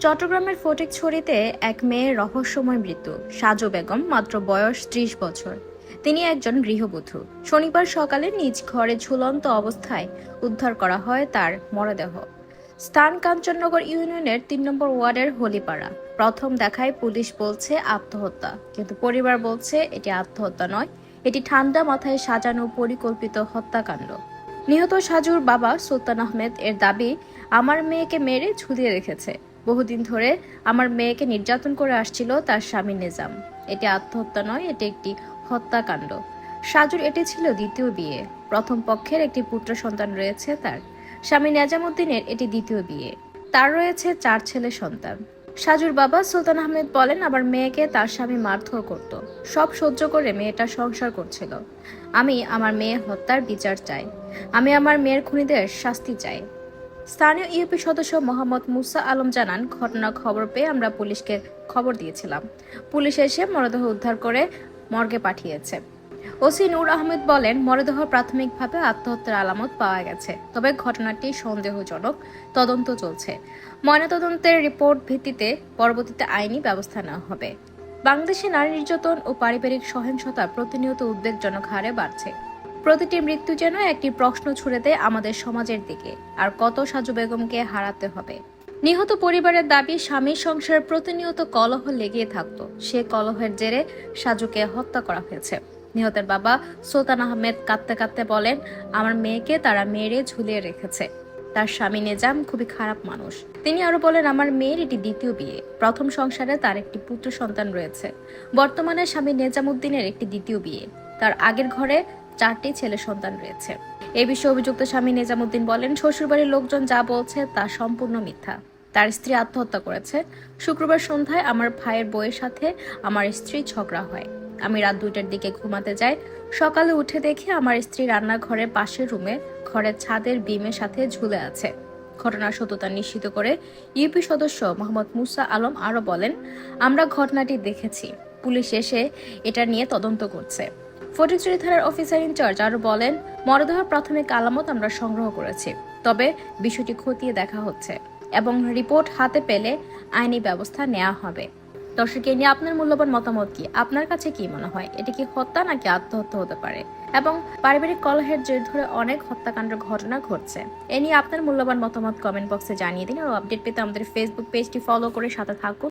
চট্টগ্রামের ফটিকছড়িতে এক মেয়ের রহস্যময় মৃত্যু। সাজু বেগম মাত্র বয়স ত্রিশ বছর। তিনি একজন গৃহবধূ। শনিবার সকালে নিজ ঘরে ঝুলন্ত অবস্থায় উদ্ধার করা হয় তার মরদেহ। স্থান কাঞ্চননগর ইউনিয়নের তিন নম্বর ওয়ার্ডের হলিপাড়া। প্রথম দেখায় পুলিশ বলছে আত্মহত্যা। কিন্তু পরিবার বলছে এটি আত্মহত্যা নয়, এটি ঠান্ডা মাথায় সাজানো পরিকল্পিত হত্যাকাণ্ড। নিহত সাজুর বাবা সুলতান আহমেদ এর দাবি, আমার মেয়েকে মেরে ঝুলিয়ে রেখেছে। বহুদিন ধরে আমার মেয়েকে নির্যাতন করে আসছিল তার স্বামী নিজাম। এটি আত্মহত্যা নয়, এটি একটি হত্যাকাণ্ড। সাজুর এটি ছিল দ্বিতীয় বিয়ে। প্রথম পক্ষের একটি পুত্র সন্তান রয়েছে তার। স্বামী নেজামুদ্দিনের এটি দ্বিতীয় বিয়ে। তার রয়েছে চার ছেলে সন্তান। সাজুর বাবা সুলতান আহমেদ বলেন, আমার মেয়েকে তার স্বামী মারধর করত। সব সহ্য করে মেয়েটা সংসার করছিল। আমি আমার মেয়ে হত্যার বিচার চাই। আমি আমার মেয়ের খুনিদের শাস্তি চাই। স্থানীয় ইউপি সদস্য মোহাম্মদ মুসা আলম জানান ঘটনার খবর পেয়ে আমরা পুলিশকে খবর দিয়েছিলাম। পুলিশ এসে মরদেহ উদ্ধার করে মর্গে পাঠিয়েছে। ওসি নূর আহমেদ বলেন, মরদেহ প্রাথমিকভাবে আত্মহত্যার আলামত পাওয়া গেছে, তবে ঘটনাটি সন্দেহজনক তদন্ত চলছে। ময়নাতদন্তের রিপোর্ট ভিত্তিতে পরবর্তীতে আইনি ব্যবস্থা নেওয়া হবে। বাংলাদেশে নারী নির্যাতন ও পারিবারিক সহিংসতা প্রতিনিয়ত উদ্বেগজনক হারে বাড়ছে। প্রতিটি মৃত্যু যেন একটি প্রশ্ন ছুড়ে দেয় আমাদের সমাজের দিকে, আর কত সাজু বেগমকে হারাতে হবে। নিহত পরিবারের দাবি, স্বামীর সংসার প্রতিনিয়ত কলহ লেগে থাকতো। সে কলহের জেরে সাজুকে হত্যা করা হয়েছে। নিহতের বাবা সুলতান আহমেদ কাঁদতে কাঁদতে বলেন, আমার মেয়েকে তারা মেরে ঝুলিয়ে রেখেছে। তার স্বামী নিজাম খুবই খারাপ মানুষ। তিনি আরও বলেন, আমার মেয়ের এটি দ্বিতীয় বিয়ে। প্রথম সংসারে তার একটি পুত্র সন্তান রয়েছে। বর্তমানে স্বামী নেজামুদ্দিনের একটি দ্বিতীয় বিয়ে। তার আগের ঘরে চারটি ছেলে সন্তান রয়েছে। এ বিষয়ে অভিযুক্ত স্বামী নিজামুদ্দিন বলেন, শ্বশুরবাড়ির লোকজন যা বলছে তা সম্পূর্ণ মিথ্যা। তার স্ত্রী আত্মহত্যা করেছে। শুক্রবার সন্ধ্যায় আমার ভাইয়ের বইয়ের সাথে আমার স্ত্রী ঝগড়া হয়। আমি রাত দুইটার দিকে ঘুমাতে যাই। সকালে উঠে দেখি আমার স্ত্রী রান্নাঘরের পাশের রুমে ঘরের ছাদের বিমের সাথে ঝুলে আছে। ঘটনার সত্যতা নিশ্চিত করে ইউপি সদস্য মোহাম্মদ মুসা আলম আরও বলেন, আমরা ঘটনাটি দেখেছি। পুলিশ এসে এটা নিয়ে তদন্ত করছে। ফটিকচুরি থানার অফিসার ইনচার্জ আরও বলেন মরদেহের প্রাথমিক আলামত আমরা সংগ্রহ করেছি, তবে বিষয়টি খতিয়ে দেখা হচ্ছে এবং রিপোর্ট হাতে পেলে আইনি ব্যবস্থা নেওয়া হবে। দর্শক, এ নিয়ে আপনার মূল্যবান মতামত কি? আপনার কাছে কি মনে হয়? এটি কি হত্যা নাকি আত্মহত্যা হতে পারে? এবং পারিবারিক কলহের জের ধরে অনেক হত্যাকাণ্ডের ঘটনা ঘটছে। এ নিয়ে আপনার মূল্যবান মতামত কমেন্ট বক্সে জানিয়ে দিন। আর আপডেট পেতে আমাদের ফেসবুক পেজটি ফলো করে সাথে থাকুন।